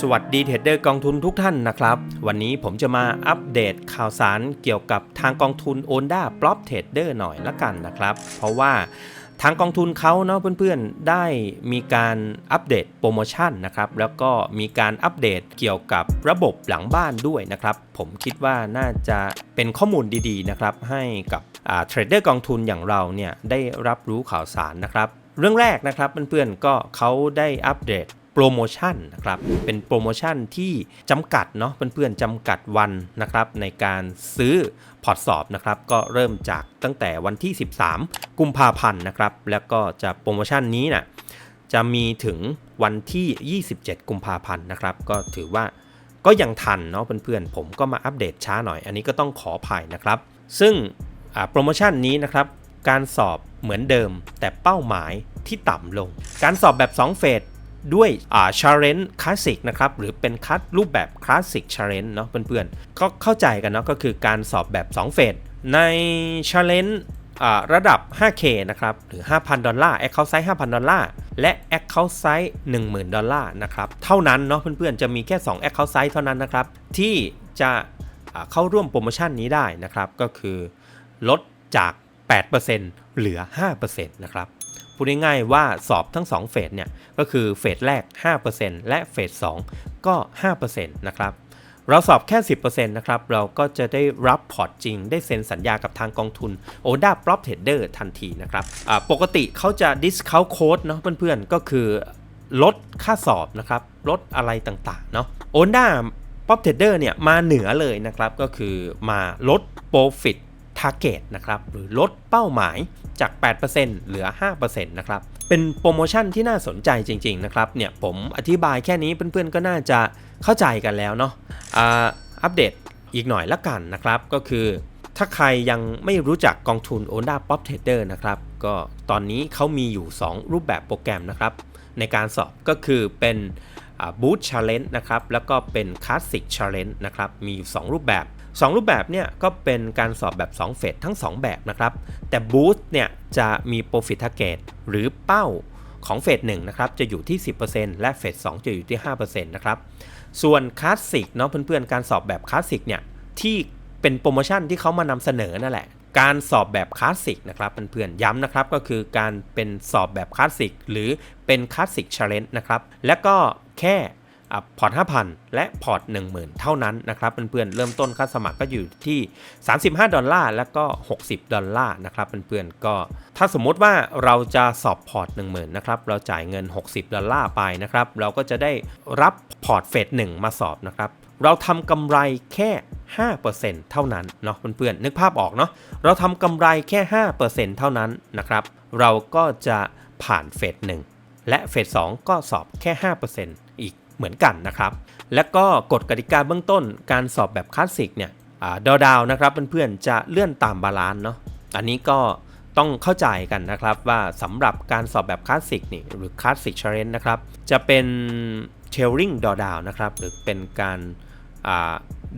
สวัสดีเทรดเดอร์กองทุนทุกท่านนะครับ วันนี้ผมจะมาอัปเดตข่าวสารเกี่ยวกับทางกองทุน o n d a p r o p Trader หน่อยละกันนะครับ เพราะว่าทางกองทุนเขาเนาะเพื่อนๆ ได้มีการอัปเดตโปรโมชั่นนะครับ แล้วก็มีการอัปเดตเกี่ยวกับระบบหลังบ้านด้วยนะครับ ผมคิดว่าน่าจะเป็นข้อมูลดีๆนะครับ ให้กับเทรดเดอร์กองทุนอย่างเราเนี่ยได้รับรู้ข่าวสารนะครับ เรื่องแรกนะครับเพื่อนๆก็เขาได้อัปเดต โปรโมชั่นนะครับเป็นโปรโมชั่นที่จำกัดเนาะเพื่อนๆจำกัดวันนะครับในการซื้อพอร์ตสอบนะครับก็เริ่มจากตั้งแต่วันที่ 13 กุมภาพันธ์นะครับแล้วก็จะโปรโมชั่นนี้นะจะมีถึงวันที่ 27 กุมภาพันธ์นะครับก็ถือว่าก็ยังทันเนาะเพื่อนๆผมก็มาอัปเดตช้าหน่อย อันนี้ก็ต้องขออภัยนะครับ ซึ่งโปรโมชั่นนี้นะครับการสอบเหมือนเดิมแต่เป้าหมายที่ต่ำลง การสอบแบบ 2 เฟส ด้วยอ่าชาร์เรนคลาสสิกนะครับหรือเป็นคัดรูปแบบคลาสสิกชาร์เรนเนาะเพื่อนๆ ก็เข้าใจกันเนาะก็คือการสอบแบบ 2 เฟส ในชาร์เรนระดับ 5K นะครับหรือ 5,000 ดอลลาร์ Account Size 5,000 ดอลลาร์ และ Account Size 10,000 ดอลลาร์นะครับเท่านั้นเนาะเพื่อนๆ จะมีแค่ 2 Account Size เท่านั้นนะครับ ที่จะเข้าร่วมโปรโมชั่นนี้ได้นะครับ ก็คือลดจาก 8%เหลือ 5%นะครับ พูดง่ายๆว่าสอบทั้ง 2 เฟสเนี่ยก็คือเฟสแรก 5%และเฟส2ก็ 5%นะครับเราสอบแค่ 10%นะครับ เราก็จะได้รับพอร์ตจริง ได้เซ็นสัญญากับทางกองทุน ODA Prop Trader ทันทีนะครับ ปกติเขาจะ discount code เนาะเพื่อนๆ ก็คือลดค่าสอบนะครับ ลดอะไรต่างๆ เนาะ ODA Prop Trader เนี่ยมาเหนือเลยนะครับ ก็คือมาลด profit target นะครับหรือลดเป้าหมายจาก 8%เหลือ 5%นะครับเป็นโปรโมชั่นที่น่าสนใจจริง ๆ นะครับเนี่ยผมอธิบายแค่นี้เพื่อนๆก็น่าจะเข้าใจกันแล้วเนาะอัปเดตอีกหน่อยละกันนะครับก็คือถ้าใครยังไม่รู้จักกองทุน o n d a Pop Trader นะครับก็ตอนนี้เขามีอยู่ 2 รูปแบบโปรแกรมนะครับในการสอบก็คือเป็นบูธชาเลนจ์นะครับแล้วก็เป็นคลาสสิกชาเลนจ์นะครับมีอยู่ 2 รูปแบบ 2รูปแบบเนี่ยก็เป็นการสอบแบบ 2 เฟสทั้ง 2 แบบนะครับ แต่บูสต์เนี่ยจะมี Profit Target หรือเป้าของเฟส1นะครับจะอยู่ที่ 10%และเฟส2จะอยู่ที่ 5%นะครับส่วนคลาสสิกเนาะเพื่อนๆ การสอบแบบคลาสสิกเนี่ยที่เป็นโปรโมชั่นที่เขามานำเสนอนั่นแหละ การสอบแบบคลาสสิกนะครับเพื่อนๆย้ำนะครับก็คือการเป็นสอบแบบคลาสสิกหรือเป็นคลาสสิกชาเลนจ์นะครับและก็แค่ พอร์ต 5,000 และพอร์ต 10,000 เท่านั้นนะครับเพื่อนๆเริ่มต้นค่าสมัครก็อยู่ที่ 35 ดอลลาร์แล้วก็ 60 ดอลลาร์นะครับเพื่อนๆก็ ถ้าสมมติว่าเราจะสอบพอร์ต 10,000 นะครับเราจ่ายเงิน 60 ดอลลาร์ไปนะครับเราก็จะได้รับพอร์ตเฟส1มาสอบนะครับเราทำกำไรแค่ 5%เท่านั้นเนาะเพื่อนๆนึกภาพออกเนาะเราทำกำไรแค่ 5%เท่านั้นนะครับเราก็จะผ่านเฟส1และเฟส2ก็สอบแค่5%อีก เหมือนกันนะครับ และก็กฎกติกาเบื้องต้นการสอบแบบคลาสสิกเนี่ยดาวดาวนะครับเพื่อนๆจะเลื่อนตามบาลานซ์เนาะอันนี้ก็ต้องเข้าใจกันนะครับว่าสำหรับการสอบแบบคลาสสิกนี่หรือคลาสสิกชาร์เรนนะครับจะเป็นเทลริงดอดาวนะครับหรือเป็นการ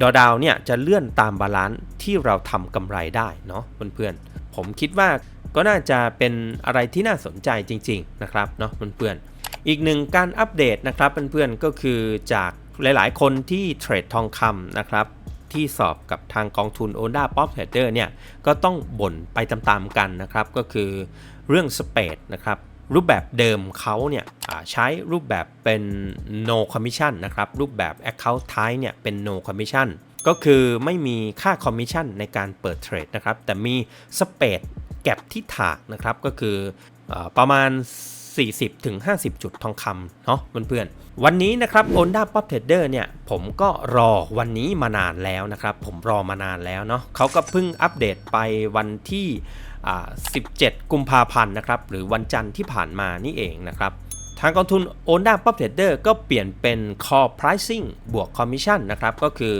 ดอดาวเนี่ยจะเลื่อนตามบาลานซ์ที่เราทำกำไรได้เนาะเพื่อนๆผมคิดว่า ก็น่าจะเป็นอะไรที่น่าสนใจจริง ๆ นะครับเนาะเพื่อนๆอีกหนึ่งการอัปเดตนะครับเพื่อนๆก็คือจากหลายๆ คนที่เทรดทองคำนะครับที่สอบกับทางกองทุน o n d a Pop Trader เนี่ยก็ต้องบ่นไปตามๆกันนะครับ ก็คือเรื่องสเปดนะครับรูปแบบเดิมเขาเนี่ยใช้รูปแบบเป็น no commission นะครับ รูปแบบ account type เนี่ยเป็น no commission ก็คือไม่มีค่าคอมมิชชั่นในการเปิดเทรดนะครับ แต่มีสเปด แก็บที่ถากนะครับก็คืออประมาณ 40ถึง50จุดทองคำเนาะเพื่อนๆวันนี้นะครับ Onda Pop Trader เนี่ยผมก็รอวันนี้มานานแล้วนะครับ ผมรอมานานแล้วเนาะเขาก็เพิ่งอัปเดตไปวันที่ 17 กุมภาพันธ์นะครับหรือวันจันทร์ที่ผ่านมานี่เองนะครับทางกองทุน Onda Pop Trader ก็เปลี่ยนเป็น Call Pricing บวก Commission นะครับก็คือ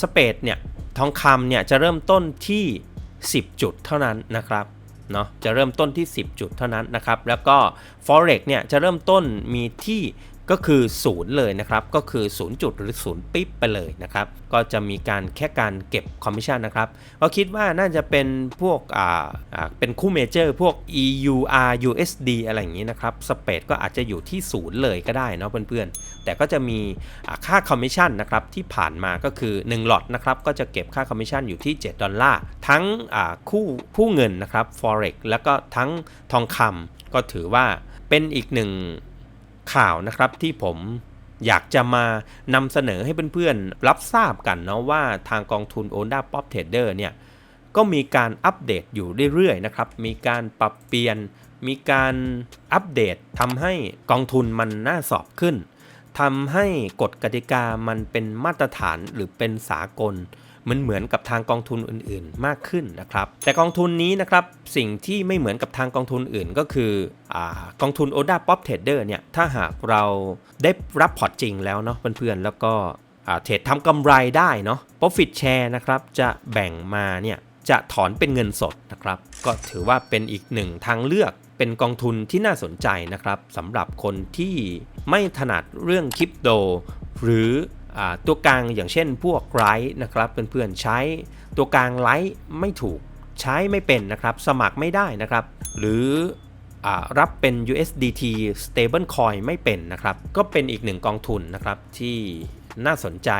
สเปดเนี่ยทองคำเนี่ยจะเริ่มต้นที่ 10 จุดเท่านั้นนะครับเนาะจะเริ่มต้นที่ 10 จุดเท่านั้นนะครับ แล้วก็ forex เนี่ยจะเริ่มต้นมีที่ ก็คือศูนย์เลยนะครับ ก็คือ0จุดหรือ0ปิ๊บไปเลยนะครับ ก็จะมีการแค่การเก็บคอมมิชชั่นนะครับก็คิดว่าน่าจะเป็นพวกอ่าเป็นคู่เมเจอร์พวก EUR USD อะไรอย่างนี้นะครับสเปดก็อาจจะอยู่ที่ศูนย์เลยก็ได้เนาะเพื่อนๆ แต่ก็จะมีค่าคอมมิชชั่นนะครับที่ผ่านมาก็คือ 1 หลอดนะครับก็จะเก็บค่าคอมมิชชั่นอยู่ที่ 7 ดอลลาร์ ทั้งคู่ผู้เงินนะครับ Forex แล้วก็ทั้งทองคำก็ถือว่าเป็นอีกหนึ่ง ข่าวนะครับที่ผมอยากจะมานำเสนอให้เพื่อนๆ รับทราบกันเนาะว่าทางกองทุน o n d a Pop Trader เนี่ยก็มีการอัปเดตอยู่เรื่อยๆนะครับ มีการปรับเปลี่ยน มีการอัปเดตทำให้กองทุนมันน่าสอบขึ้นทำให้กฎกติกามันเป็นมาตรฐานหรือเป็นสากล มือนเหมือนกับทางกองทุนอื่นๆ มากขึ้นนะครับ แต่กองทุนนี้นะครับสิ่งที่ไม่เหมือนกับทางกองทุนอื่นก็คืออกองทุน Oda Pop Trader เนี่ยถ้าหากเราได้รับพอร์ตจริงแล้วเนาะเพื่อนๆแล้วก็เทรดทำกำไรได้เนาะ Profit Share นะครับจะแบ่งมาเนี่ยจะถอนเป็นเงินสดนะครับ ก็ถือว่าเป็นอีกหนึ่งทางเลือกเป็นกองทุนที่น่าสนใจนะครับสำหรับคนที่ไม่ถนัดเรื่องคริปโตหรือ ตัวกลางอย่างเช่นพวกไลท์นะครับเพื่อนๆใช้ตัวกลางไลท์ไม่ถูกใช้ไม่เป็นนะครับ สมัครไม่ได้นะครับ หรืออรับเป็น USDT stable coin ไม่เป็นนะครับ ก็เป็นอีกหนึ่งกองทุนนะครับที่น่าสนใจ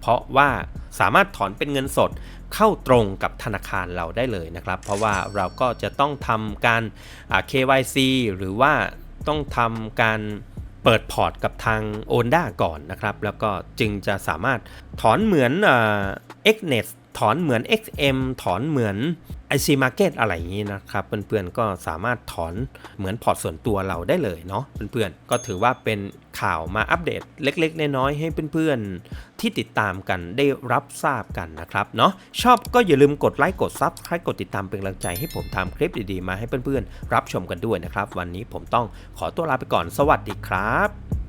เพราะว่าสามารถถอนเป็นเงินสดเข้าตรงกับธนาคารเราได้เลยนะครับ เพราะว่าเราก็จะต้องทำการ KYC หรือว่าต้องทำการ เปิดพอร์ตกับทาง o n d a ก่อนนะครับ แล้วก็จึงจะสามารถถอนเหมือนอ่า Xnet ถอนเหมือน XM ถอนเหมือน IC Market อะไรอย่างนี้นะครับเพื่อนๆก็สามารถถอนเหมือนพอร์ตส่วนตัวเราได้เลยเนาะเพื่อนๆก็ถือว่าเป็นข่าวมาอัปเดตเล็กๆน้อยๆให้เพื่อนๆที่ติดตามกันได้รับทราบกันนะครับเนาะชอบก็อย่าลืมกดไลค์กด Subscribe กดติดตามเป็นกำลังใจให้ผมทำคลิปดีๆมาให้เพื่อนๆรับชมกันด้วยนะครับ วันนี้ผมต้องขอตัวลาไปก่อนสวัสดีครับ